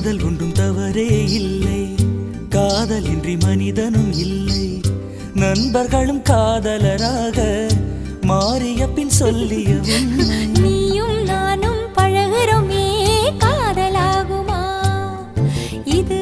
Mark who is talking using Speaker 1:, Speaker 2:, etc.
Speaker 1: காதல் ஒன்றும் தவறே இல்லை. காதலின்றி மனிதனும் இல்லை. நண்பர்களும் காதலராக மாறிய பின் சொல்லிய நீயும் நானும் பழகிறோமே காதலாகுமா? இது